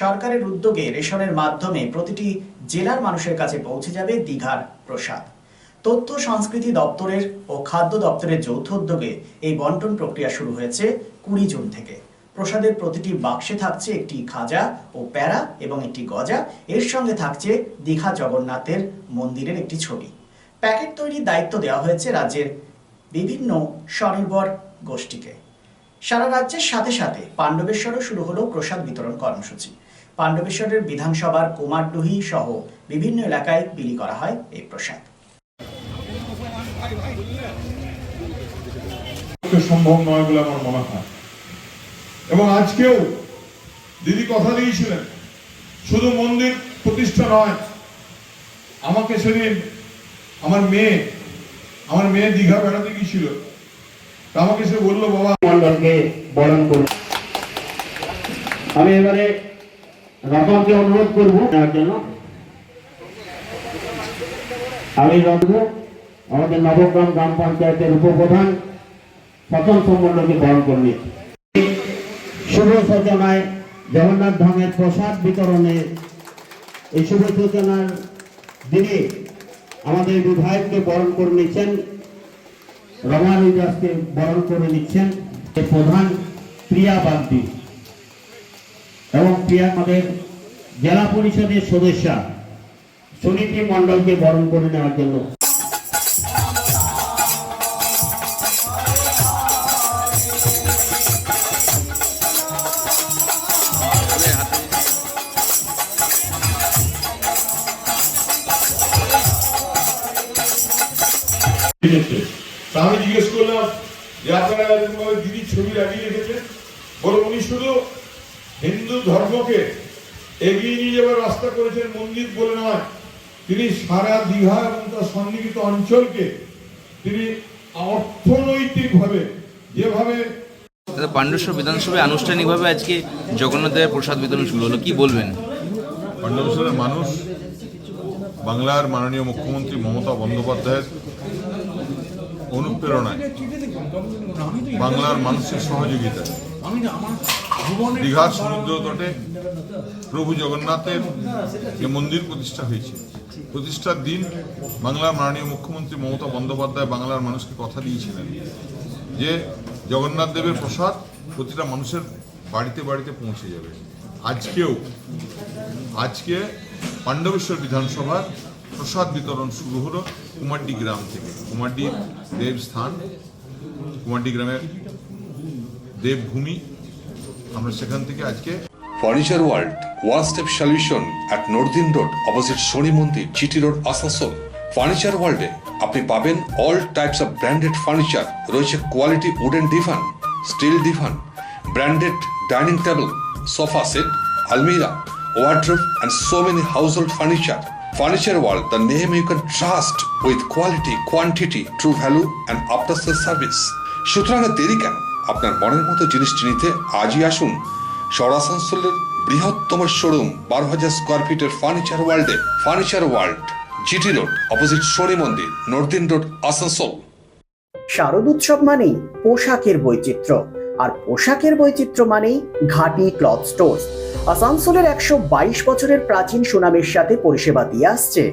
সরকারের উদ্যোগে রেশনের মাধ্যমে প্রতিটি জেলার মানুষের কাছে পৌঁছে যাবে দীঘার প্রসাদ। তথ্য সংস্কৃতি দপ্তরের ও খাদ্য দপ্তরের যৌথ উদ্যোগে এই বন্টন প্রক্রিয়া শুরু হয়েছে কুড়ি জুন থেকে। প্রসাদের প্রতিটি বাক্সে থাকছে একটি খাজা ও প্যারা এবং একটি গজা। এর সঙ্গে থাকছে দীঘা জগন্নাথের মন্দিরের একটি ছবি। প্যাকেট তৈরির দায়িত্ব দেওয়া হয়েছে রাজ্যের বিভিন্ন স্বনির্ভর গোষ্ঠীকে। সারা রাজ্যের সাথে সাথে পাণ্ডবেশ্বরও শুরু হলো প্রসাদ বিতরণ কর্মসূচি। পাণ্ডবেশ্বরের বিধানসভার কুমারডুহি সহ বিভিন্ন এলাকায় বিলি করা হয় এই প্রসাদ। সম্ভব নয় বলে আমার মনে হয়। এবং আজকেও দিদি কথা দিয়েছিলেন শুধু মন্দির প্রতিষ্ঠা নয় আমাকে সেদিন আমার মেয়ে আমার মেয়ে দীঘা বেড়াতে গিয়েছিল। আমাকে সে বলল বাবা মন্ডলকে বরণ করব আমি এবারে রতনকে অনুরোধ করব নেওয়ার জন্য আমি রতন আমাদের নবগ্রাম গ্রাম পঞ্চায়েতের উপপ্রধান স্বতন্ত্র মন্ডলকে বরণ করবে শুভ সূচনায় জগন্নাথ ধামের প্রসাদ বিতরণে এই শুভ সূচনার দিনে আমাদের বিধায়ককে বরণ করে নিচ্ছেন রমানি দাসকে বরণ করে নিচ্ছেন প্রধান প্রিয়া বাগদি। এবং আমাদের জেলা পরিষদের সদস্যা সুনীতি মণ্ডলকে বরণ করে নেওয়ার জন্য। লিখেছে তা আমি জিজ্ঞেস করলাম যে আপনারা দিদির ছবি লাগিয়ে রেখেছেন? বলে উনি শুধু হিন্দু ধর্মকে এগিয়ে নিয়ে যাওয়ার রাস্তা করেছেন মন্দির বলে নয়। তিনি সারা দীঘা এবং তার সন্নিহিত অঞ্চলকে তিনি অর্থনৈতিকভাবে যেভাবে পাণ্ডবেশ্বর বিধানসভায় আনুষ্ঠানিকভাবে আজকে জগন্নাথ দেবের প্রসাদ বিতরণ শুরু হলো কি বলবেন? পাণ্ডবেশ্বরের মানুষ বাংলার মাননীয় মুখ্যমন্ত্রী মমতা বন্দ্যোপাধ্যায়ের অনুপ্রেরণায় বাংলার মানুষের সহযোগিতায়। দীঘার সমুদ্র তটে প্রভু জগন্নাথের যে মন্দির প্রতিষ্ঠা হয়েছে প্রতিষ্ঠার দিন বাংলার মাননীয় মুখ্যমন্ত্রী মমতা বন্দ্যোপাধ্যায় বাংলার মানুষকে কথা দিয়েছিলেন যে জগন্নাথ দেবের প্রসাদ প্রতিটা মানুষের বাড়িতে বাড়িতে পৌঁছে যাবে। আজকেও আজকে পাণ্ডবেশ্বর বিধানসভার প্রসাদ বিতরণ শুরু হলো কুমারডি গ্রাম থেকে। কুমারডি দেবস্থান কুমারডি গ্রামের দেবভূমি আমরা সেখান থেকে আজকে furniture world one step solution at northern road opposite Shani মন্দির চিটি রোড আসানসোল ফার্নিচার ওয়ার্ল্ডে আপনি পাবেন all types of branded furniture রয়েছে quality wooden divan steel divan branded dining table sofa set আলমিরা wardrobe and so many household furniture furniture world the name you can trust with quality quantity true value and after sale service সুতরাং দেরি কেন? আপনার মনের মতো জিনিসটি নিতে আজই আসুন শহর বৃহত্তম শোরুম বারো হাজার স্কোয়ার ফিটের ফার্নিচার ওয়ার্ল্ডে furniture world GT road opposite Shani মন্দির নর্দিন রোড আসানসোল শারদ উৎসব মানেই পোশাকের বৈচিত্র্য, আর পোশাকের বৈচিত্র্য মানেই ঘাটি ক্লথ স্টোর আসানসোলের একশো বাইশ বছরের প্রাচীন সুনামের সাথে পরিষেবা দিয়ে আসছে